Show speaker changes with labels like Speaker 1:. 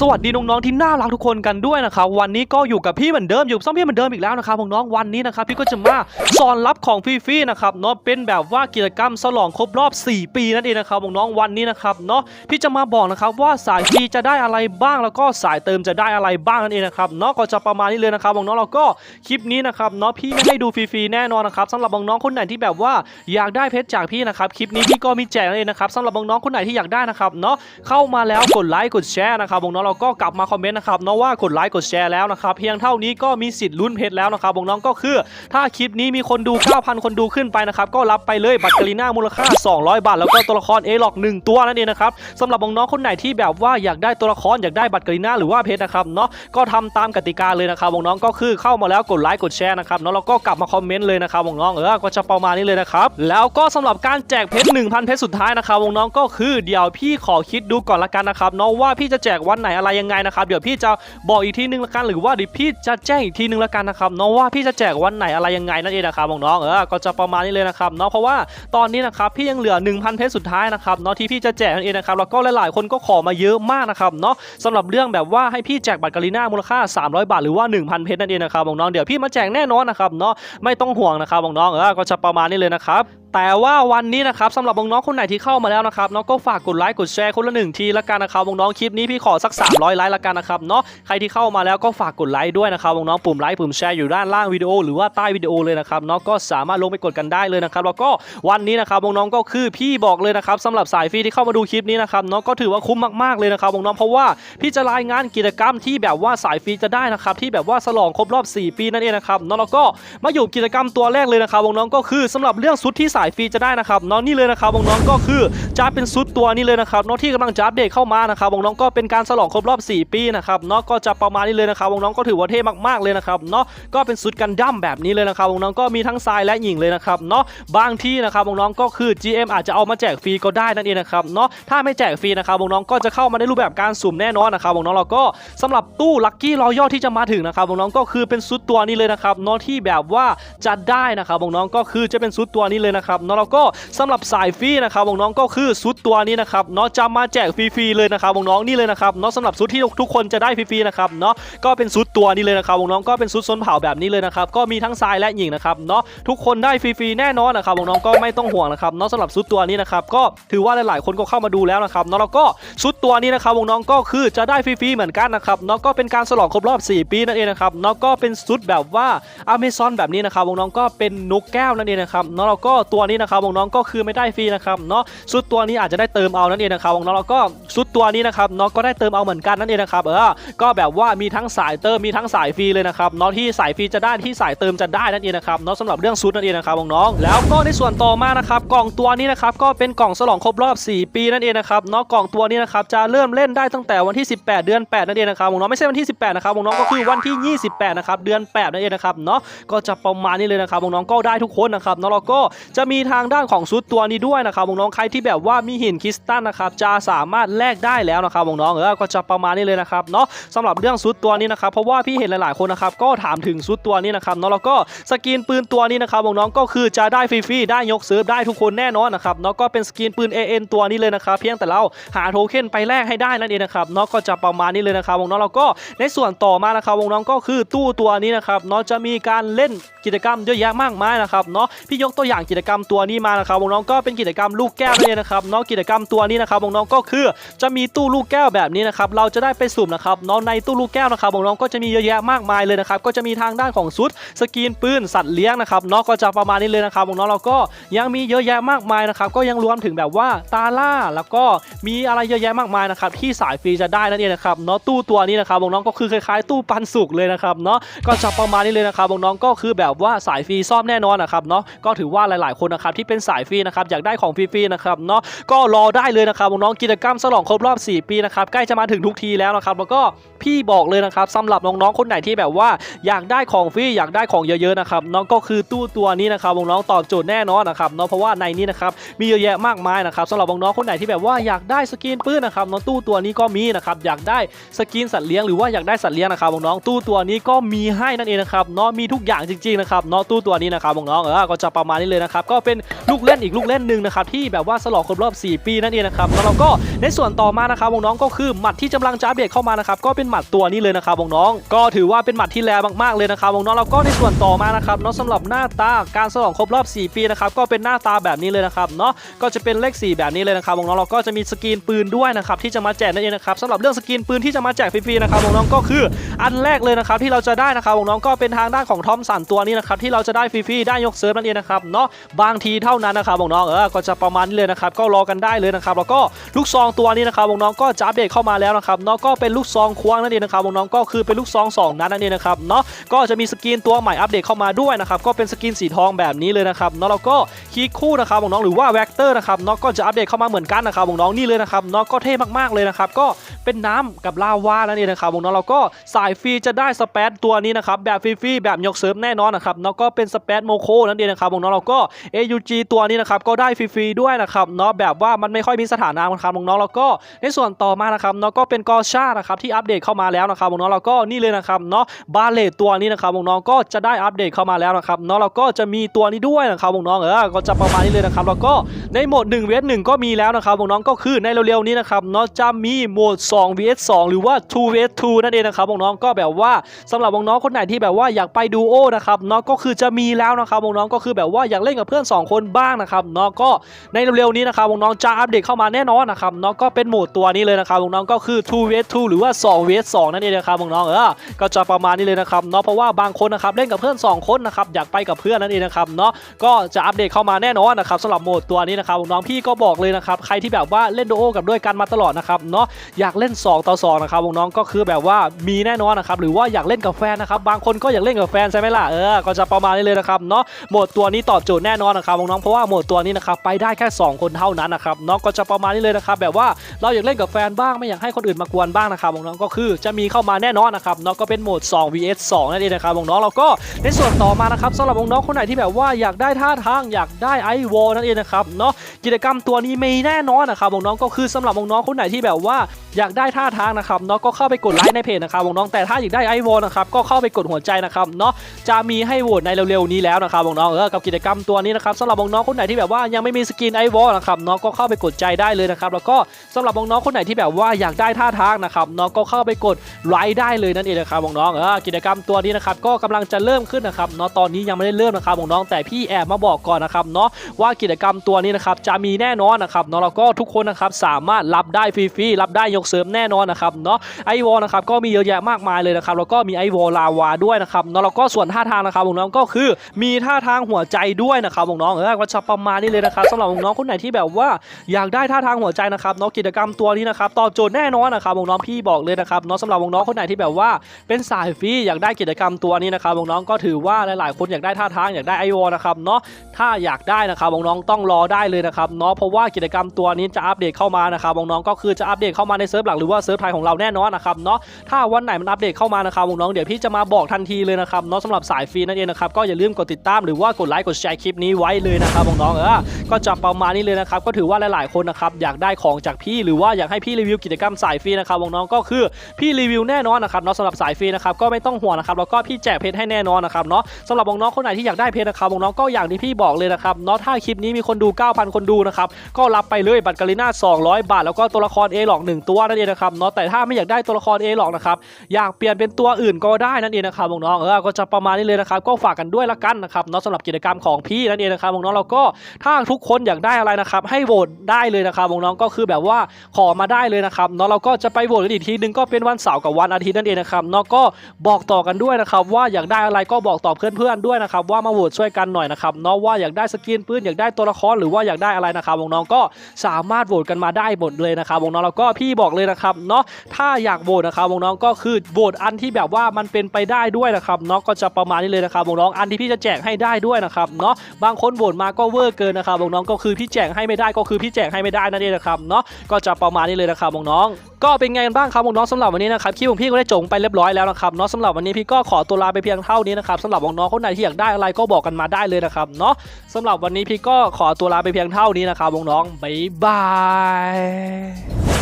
Speaker 1: สวัสดีน้องๆที่น่ารักทุกคนกันด้วยนะครับวันนี้ก็อยู่กับพี่เหมือนเดิมอยู่ซ่อมพี่เหมือนเดิมอีกแล้วนะครับน้องๆวันนี้นะครับพี่ก็จะมาสอนรับของฟรีๆนะครับเนาะเป็นแบบว่ากิจกรรมฉลองครบรอบ 4 ปีนั่นเองนะครับน้องๆวันนี้นะครับเนาะพี่จะมาบอกนะครับว่าสายฟรีจะได้อะไรบ้าง แล้วก็สายเติมจะได้อะไรบ้างนั่นเองนะครับเนาะก็จะประมาณนี้เลยนะครับน้องๆแล้วก็คลิปนี้นะครับเนาะพี่ไม่ให้ดูฟรีๆแน่นอนนะครับสำหรับน้องๆคนไหนที่แบบว่าอยากได้เพชรจากพี่นะครับคลิปนี้พี่ก็มีแจกนั่นเองนะครับสำหรับน้องๆคนไหนที่อยากได้นะครับเนาะเข้ามาแล้วกดไลค์กดแชร์นะครับน้องเราก็กลับมาคอมเมนต์นะครับเนาะว่ากดไลค์กดแชร์แล้วนะครับเพียงเท่านี้ก็มีสิทธิ์ลุ้นเพชรแล้วนะครับวงน้องก็คือ ถ้าคลิปนี้มีคนดู 9,000 คนดูขึ้นไปนะครับก็รับไปเลยบัตรกาลีน่ามูลค่า 200 บาท แล้วก็ตัวละครเอล็อก1ตัวนั่นเองนะครับสำหรับวงน้องคนไหนที่แบบว่าอยากได้ตัวละครอยากได้บัตรกาลีน่าหรือว่าเพชรนะครับเนาะก็ทำตามกติกาเลยนะครับวงน้องก็คือเข้ามาแล้วกดไลค์กดแชร์นะครับเนาะแล้วก็กลับมาคอมเมนต์เลยนะครับวงน้องเออก็จะประมาณนี้เลยนะครับแล้วก็สำหรับการแจกเพชร1,000 เพชรสุดท้ายนะครับน้องๆก็คือเดี๋ยวพี่ขอคิดดูก่อนละกันนะครับเนาะว่าพี่จะแจกวันไหนอะไรยังไงนะครับเดี๋ยวพี่จะบอกอีกทีนึงละกันหรือว่าเดี๋ยวพี่จะแจ้งอีกทีนึงละกันนะครับเนาะว่าพี่จะแจกวันไหนอะไรยังไงนั่นเองนะครับน้องเออก็จะประมาณนี้เลยนะครับเนาะเพราะว่าตอนนี้นะครับพี่ยังเหลือ 1,000 เพชรสุดท้ายนะครับเนาะที่พี่จะแจกนั่นเองนะครับแล้วก็หลายๆคนก็ขอมาเยอะมากนะครับเนาะสำหรับเรื่องแบบว่าให้พี่แจกบัตรกาลีน่ามูลค่า 300 บาทหรือว่า 1,000 เพชรนั่นเองนะครับน้องเดี๋ยวพี่มาแจกแน่นอนนะครับเนาะไม่ต้องห่วงนะครับน้องเออก็จะประมาณนี้เลยนะครับ แต่ว่าวันนี้นะครับสำหรับน้องๆคนไหนที่เข้ามาแล้วนะครับเนาะก็ฝากกดไลค์กดแชร์คนละหนึ่งทีละกันนะครับน้องคลิปนี้พี่ขอสัก 300ไลค์ละกันนะครับเนาะใครที่เข้ามาแล้วก็ฝากกดไลค์ด้วยนะครับน้องปุ่มไลค์ปุ่มแชร์อยู่ด้านล่างวิดีโอหรือว่าใต้วิดีโอเลยนะครับเนาะก็สามารถลงไปกดกันได้เลยนะครับแล้วก็วันนี้นะครับน้องก็คือพี่บอกเลยนะครับสำหรับสายฟรีที่เข้ามาดูคลิปนี้นะครับเนาะก็ถือว่าคุ้มมากๆเลยนะครับน้องเพราะว่าพี่จะรายงานกิจกรรมที่แบบว่าสายฟรีจะได้นะครับที่แบบว่าฉลองครบรอบ 4 ปีนั่นเองนะครับเนาะแล้วก็มาอยู่กิจกรรมตัวแรกเลยนะครับน้องก็คือสำหรับเรื่องชุดที่สายฟรีจะได้นะครับน้องนี่เลยนะครับวงน้องก็คือจะเป็นซุดตัวนี้เลยนะครับน้องที่กำลังจะอัปเดตเข้ามานะครับวงน้องก็เป็นการฉลองครบรอบ 4 ปีนะครับเนาะก็จะประมาณนี้เลยนะครับวงน้องก็ถือว่าเท่มากๆเลยนะครับเนาะก็เป็นซุดกันดั้มแบบนี้เลยนะครับวงน้องก็มีทั้งทรายและหญิงเลยนะครับเนาะบางที่นะครับวงน้องก็คือ GM อาจจะเอามาแจกฟรีก็ได้นั่นเองนะครับเนาะถ้าไม่แจกฟรีนะครับวงน้องก็จะเข้ามาในรูปแบบการสุ่มแน่นอนนะครับวงน้องเราก็สำหรับตู้ลัคกี้รอยยอดที่จะมาถึงนะครับน้องก็คือเป็นซุดตัวนี้เลยนะครับเนาะที่แบบว่าจะได้นะครับน้องก็คือจะเป็นซุดตัวนี้เลยนะครับเนาะแล้วก็สำหรับสายฟรีนะครับวงน้องก็คือซุดตัวนี้นะครับเนาะจะมาแจกฟรีๆเลยนะครับวงน้องนี่เลยนะครับเนาะสำหรับซุดที่ทุกคนจะได้ฟรีๆนะครับเนาะก็เป็นซุดตัวนี้เลยนะครับวงน้องก็เป็นซุดส้นเผาแบบนี้เลยนะครับก็มีทั้งทรายและหญิงนะครับเนาะทุกคนได้ฟรีๆแน่นอนนะครับวงน้องก็ไม่ต้องห่วงนะครับเนาะสำหรับซุดตัวนี้นะครับก็ถือว่าหลายๆคนก็เข้ามาดูแล้วนะครับเนาะแล้วก็ซุดตัวนี้นะครับวงน้องก็คือจะได้ฟรีๆเหมือนกันนะครับเนาะก็เป็นการฉลองครบรอบ 4 ปีนั่นเองนะครับเนาะก็เป็นซุดแบบว่าอเมซอนแบบนี้นะครับน้องก็เป็นนกแก้วนั่นเองนะครับเนาะแล้วก็ตัวนี้นะครับน้องก็คือไม่ได้ฟรีนะครับเนาะชุดตัวนี้อาจจะได้เติมเอานั่นเองนะครับน้องๆแล้วก็ชุดตัวนี้นะครับเนาะก็ได้เติมเอาเหมือนกันนั่นเองนะครับเออก็แบบว่ามีทั้งสายเติมมีทั้งสายฟรีเลยนะครับเนาะที่สายฟรีจะได้ที่สายเติมจะได้นั่นเองนะครับเนาะสำหรับเรื่องชุดนั่นเองนะครับน้องแล้วก็ในส่วนต่อมานะครับกล่องตัวนี้นะครับก็เป็นกล่องฉลองครบรอบ 4 ปีนั่นเองนะครับเนาะกล่องตัวนี้นะครับจะเริ่มเล่นได้ตั้งแต่วันที่ 18 เดือน 8 นั่นเองนะครับน้องไม่ใช่วันที่ 18 นะครับน้องก็คือวันที่ 28 นะครับเดือน 8 นั่นเองนะครับเนาะก็จะประมาณนี้เลยนะครับน้องก็ได้ทุกคนนะครับเนาะแล้วก็จะมีทางด้านของชุดตัวนี้ด้วยนะครับน้องๆใครที่แบบว่ามีหินคริสตัลนะครับจะสามารถแลกได้แล้วนะครับน้องๆเออก็จะประมาณนี้เลยนะครับเนาะสำหรับเรื่องชุดตัวนี้นะครับเพราะว่าพี่เห็นหลายๆคนนะครับก็ถามถึงชุดตัวนี้นะครับเนาะแล้วก็สกินปืนตัวนี้นะครับน้องๆก็คือจะได้ฟรีๆได้ยกเซิร์ฟได้ทุกคนแน่นอนนะครับเนาะก็เป็นสกินปืน AN ตัวนี้เลยนะครับเพียงแต่เราหาโทเค็นไปแลกให้ได้นั่นเองนะครับเนาะก็จะประมาณนี้เลยนะครับน้องๆแล้วก็ในส่วนต่อมานะครับน้องๆก็คือตู้ตัวนี้นะครับเนาะจะมีการเล่นกิจกรรมเยอะแยะมากมายนะครับเนาะพี่ยกตัวอย่างกิจกรรมตัวนี้มานะครับน้องๆก็เป็นกิจกรรมลูกแก้วนั่นเองนะครับเนาะกิจกรรมตัวนี้นะครับน้องๆก็คือจะมีตู้ลูกแก้วแบบนี้นะครับเราจะได้ไปสุ่มนะครับเนาะในตู้ลูกแก้วนะครับน้องๆก็จะมีเยอะแยะมากมายเลยนะครับก็จะมีทางด้านของซุดสกรีนปืนสัตว์เลี้ยงนะครับเนาะก็จะประมาณนี้เลยนะครับน้องๆเราก็ยังมีเยอะแยะมากมายนะครับก็ยังรวมถึงแบบว่าตาล่าแล้วก็มีอะไรเยอะแยะมากมายนะครับที่สายฟรีจะได้นั่นเองนะครับเนาะตู้ตัวนี้นะครับน้องก็คือคล้ายๆ ตู้ปันสุกเลยนะครับเนาะก็จะประมาณนี้เลยนะครับน้องก็คือแบบว่าสายฟรีซ่อมแน่นอนนะครับเนาะก็ถือว่าหลายๆคนนะครับที่เป็นสายฟรีนะครับอยากได้ของฟรีๆนะครับเนาะก็รอได้เลยนะครับน้องกิจกรรมฉลองครบรอบ 4 ปีนะครับใกล้จะมาถึงทุกทีแล้วนะครับแล้วก็พี่บอกเลยนะครับสำหรับน้องๆคนไหนที่แบบว่าอยากได้ของฟรีอยากได้ของเยอะๆนะครับน้องก็คือตู้ตัวนี้นะครับน้องตอบโจทย์แน่นอนนะครับเนาะเพราะว่าในนี้นะครับมีเยอะแยะมากมายนะครับสำหรับน้องๆคนไหนที่แบบว่าอยากได้สกินปื้นนะครับน้องตู้ตัวนี้ก็มีนะครับอยากได้สกินสัตว์เลี้ยงหรือว่าอยากได้สัตว์เลี้ยงนะครับน้องตู้ตัวนี้ก็มีให้นั่นเองนะครับเนาะมีทุกอย่างจริงๆนะครับเนาะตู้ตัวนี้นะครับน้องเออก็จะประมาณนี้เลยนะครับกก็เป็นลูกเล่นอีกลูกเล่นหนึ่งนะครับที่แบบว่าฉลองครบรอบ 4 ปีนั่นเองนะครับแล้วเราก็ในส่วนต่อมานะครับวงน้องก็คือหมัดที่กำลังจะอัปเดตเข้ามานะครับก็เป็นหมัดตัวนี้เลยนะครับวงน้อง ก็ถือว่าเป็นหมัดที่แรงมากๆเลยนะครับวงน้องแล้วก็ในส่วนต่อมานะครับเนาะสำหรับหน้าตาการฉลองครบรอบ 4 ปีนะครับก็เป็นหน้าตาแบบนี้เลยนะครับเนาะก็จะเป็นเลข 4 แบบนี้เลยนะครับวงน้องเราก็จะมีสกรีนปืนด้วยนะครับที่จะมาแจกนั่นเองนะครับสำหรับเรื่องสกรีนปืนที่จะมาแจกฟรีๆนะครับวงน้องก็คืออันแรกเลยนะครับที่เราจะได้นะครับน้องก็เป็นทางด้านของทอมสันตัวนี้นะครับที่เราจะได้ฟรีๆได้ยกเซิร์ฟนั่นเองนะครับเนาะบางทีเท่านั้นนะครับน้องเออก็จะประมาณนี้เลยนะครับก็รอกันได้เลยนะครับแล้วก็ลูกซองตัวนี้นะครับน้องก็จะอัปเดตเข้ามาแล้วนะครับเนาะก็เป็นลูกซองควงนั่นเองนะครับน้องก็คือเป็นลูกซองสองนัดนั่นเองนะครับเนาะก็จะมีสกรีนตัวใหม่อัปเดตเข้ามาด้วยนะครับก็เป็นสกรีนสีทองแบบนี้เลยนะครับเนาะแล้วก็คีคู่นะครับน้องหรือว่าแวกเตอร์นะครับเนาะก็จะอัปเดตเข้ามาเหมือนกันนะครับน้องนี่เลยนะครับเนาะก็เท่มากๆเลยนะครับก็เป็นน้ำกับลาวานั่นเองนะครับน้องๆแล้วก็สายฟรีจะได้สเปซตัวนี้นะครับแบบฟรีๆแบบยกเซิร์ฟแน่นอนนะครับเนาะก็เป็นสเปซโมโคนั่นเองนะครับน้องๆแล้วก็ AUG ตัวนี้นะครับก็ได้ฟรีๆด้วยนะครับเนาะแบบว่ามันไม่ค่อยมีสถานะนะครับน้องๆแล้วก็ในส่วนต่อมานะครับเนาะก็เป็นกอชานะครับที่อัปเดตเข้ามาแล้วนะครับน้องๆแล้วก็นี่เลยนะครับเนาะบาเลตตัวนี้นะครับน้องๆก็จะได้อัปเดตเข้ามาแล้วนะครับเนาะแล้วก็จะมีตัวนี้ด้วยนะครับน้องๆเออก็จะประมาณนี้เลยนะครับแล้วก็ในโหมด1 vs 1ก็มีแล้วนะครับน้องๆก็คือในเร็วๆนี้นะครับเนาะจะมีโหมด2 vs 2 หรือว่า2 vs 2นั่นเองนะครับน้องๆก็แบบว่าสำหรับน้องๆคนไหนที่แบบว่าอยากไปดูโอนะครับเนาะก็คือจะมีแล้วนะครับน้องๆก็คือแบบว่าอยากเล่นกับเพื่อน2คนบ้างนะครับเนาะก็ในเร็วๆนี้นะครับวงน้องจะอัปเดตเข้ามาแน่นอนนะครับเนาะก็เป็นโหมดตัวนี้เลยนะครับวงน้องก็คือ2 vs 2หรือว่า2 vs 2นั่นเองนะครับวงน้องเออก็จะประมาณนี้เลยนะครับเนาะเพราะว่าบางคนนะครับเล่นกับเพื่อน 2 คนนะครับอยากไปกับเพื่อนนั่นเองนะครับเนาะก็จะอัปเดตเข้ามาแน่นอนนะครับสำหรับโหมดตัวนี้นะครับน้องพี่ก็บอกเลยนะครับใครที่แบบว่าเล่นโดโอกับด้วยกันมาตลอดนะครับเนาะอยากเล่น 2 ต่อ2นะครับวงน้องก็คือแบบว่ามีแน่นอนนะครับหรือว่าอยากเล่นกับแฟนนะครับบางคนก็อยากเล่นกับแฟนใช่ไหมล่ะเออก็จะประมาณนี้เลยนะครับเนาะโหมดตัวนี้ตอบโจทย์แน่นอนนะครับน้องๆเพราะว่าโหมดตัวนี้นะครับไปได้แค่ 2 คนเท่านั้นนะครับเนาะก็จะประมาณนี้เลยนะครับแบบว่าเราอยากเล่นกับแฟนบ้างไม่อยากให้คนอื่นมากวนบ้างนะครับน้องๆก็คือจะมีเข้ามาแน่นอนนะครับเนาะก็เป็นโหมด 2 vs 2นั่นเองนะครับน้องๆแล้วก็ในส่วนต่อมานะครับสำหรับน้องๆคนไหนที่แบบว่าอยากได้ท่าทางอยากได้ไอวอลนั่นเองนะครับเนาะกิจกรรมตัวนี้ไมีแน่นอนนะครับน้องๆก็คือสำหรับน้องๆคนไหนที่แบบว่า อยากได้ท่าทางนะครับเนาะก็เข้าไปกดไลค์ในเพจนะครับวงน้องแต่ถ้าอยากได้ไอวอลนะครับก็เข้าไปกดหัวใจนะครับเนาะจะมีให้โหวตในเร็วๆนี้แล้วนะครับวงน้องเออกับกิจกรรมตัวนี้นะครับสำหรับวงน้องคนไหนที่แบบว่ายังไม่มีสกินไอวอลนะครับเนาะก็เข้าไปกดใจได้เลยนะครับแล้วก็สำหรับวงน้องคนไหนที่แบบว่าอยากได้ท่าทางนะครับเนาะก็เข้าไปกดไลค์ได้เลยนั่นเองนะครับวงน้องเออกิจกรรมตัวนี้นะครับก็กำลังจะเริ่มขึ้นนะครับเนาะตอนนี้ยังไม่ได้เริ่มนะครับวงน้องแต่พี่แอบมาบอกก่อนนะครับเนาะว่ากิจกรรมตัวนี้นะครับจะมีแน่นอนนะครับเนาะแล้วก็ทุกคนนะครับสามารถรับได้ฟรีๆรับได้ยกเสริมแน่นอนนะครับเนาะไอวอลนะครับก็มีเยอะแยะมากมายเลยนะครับแล้วก็มีไอวอลลาวาด้วยนะครับเนาะแล้วก็ส่วนท่าทางนะครับน้องก็คือมีท่าทางหัวใจด้วยนะครับน้องเออก็จะประมาณนี้เลยนะครับสำหรับน้องคนไหนที่แบบว่าอยากได้ท่าทางหัวใจนะครับเนาะกิจกรรมตัวนี้นะครับตอบโจทย์แน่นอนนะครับน้องพี่บอกเลยนะครับเนาะสำหรับน้องคนไหนที่แบบว่าเป็นสายฟรีอยากได้กิจกรรมตัวนี้นะครับน้องก็ถือว่าหลายๆ คนอยากได้ท่าทางอยากได้ไอวอลนะครับเนาะถ้าอยากได้นะครับน้องต้องรอได้เลยนะครับเนาะเพราะว่ากิจกรรมตัวนี้จะอัปเดตเข้ามานะครับน้องก็คือจะอัปเดตเข้ามาในซิร์ฟหลักหรือว่าเซิร์ฟไทยของเราแน่นอนนะครับเนาะถ้าวันไหนมันอัปเดตเข้ามานะครับน้องเดี๋ยวพี่จะมาบอกทันทีเลยนะครับเนาะสำหรับสายฟรีนั่นเองนะครับก็อย่าลืมกดติดตามหรือว่ากดไลค์กดแชร์คลิปนี้ไว้เลยนะครับน้องเออก็จะประมาณนี้เลยนะครับก็ถือว่าหลาย ๆคนนะครับอยากได้ของจากพี่หรือว่าอยากให้พี่รีวิวกิจกรรมสายฟรีนะครับน้องก็คือพี่รีวิวแน่นอนนะครับเนาะสำหรับสายฟรีนะครับก็ไม่ต้องห่วงนะครับแล้วก็พี่แจกเพชรให้แน่นอนนะครับเนาะสำหรับน้องคนไหนที่อยากได้เพชรนะครับน้องก็อย่างที่พี่บอกเลยนะครับเนาะถ้าคลิปนี้มีคนดู 9,000 คนดูนะครับก็รับไปเลยบัตรกาลิน่า200 บาท แล้วก็ตัวละคร A หลอก1ตัวนั่นเองนะครับเนาะแต่ถ้าไม่อยากได้ตัวละคร A หลอกนะครับอยากเปลี่ยนเป็นตัวอื่นก็ได้นั่นเองนะครับน้องๆเออก็จะประมาณนี้เลยนะครับก็ฝากกันด้วยละกันนะครับเนาะสำหรับกิจกรรมของพี่นั่นเองนะครับน้องๆแล้วก็ถ้าทุกคนอยากได้อะไรนะครับให้โหวตได้เลยนะครับน้องๆก็คือแบบว่าขอมาได้เลยนะครับเนาะเราก็จะไปโหวตกันอีกทีนึงก็เป็นวันเสาร์กับวันอาทิตย์นั่นเองนะครับเนาะก็บอกต่อกันด้วยนะครับว่าอยากได้อะไรก็บอกต่อเพื่อนๆด้วยนะครับว่ามาโหวตช่วยกันหน่อยนะครับเนาะว่าอยากได้สกินปืนอยากได้ตัวละครหรือว่าอยากได้อะไรนะครับน้องๆก็สามารถโหวตกันมาได้หมดเลยนะครับน้องๆแล้วก็พี่บอกเลยนะครับเนาะถ้าอยากโหวตนะครับน้องๆก็คือโหวตอันที่แบบว่ามันเป็นไปได้ด้วยนะครับเนาะก็จะประมาณนี้เลยนะครับน้องๆอันที่พี่จะแจกให้ได้ด้วยนะครับเนาะบางคนโหวตมาก็เวอร์เกินนะครับน้องๆก็คือพี่แจกให้ไม่ได้ก็คือพี่แจกให้ไม่ได้นั่นเองนะครับเนาะก็จะประมาณนี้เลยนะครับน้องๆก็เป็นไงกันบ้างครับน้องๆสำหรับวันนี้นะครับคลิปของพี่ก็ได้จงไปเรียบร้อยแล้วนะครับเนาะสำหรับวันนี้พี่ก็ขอตัวลาไปเพียงเท่านี้นะครับสำหรับน้องๆคนไหนที่อยากได้อะไรก็บอกกันมาได้เลยนะครับเนาะสำหรับวันนี้พี่ก็ขอตัวลาไปเพียงเท่านี้นะครับน้องๆบ๊ายบาย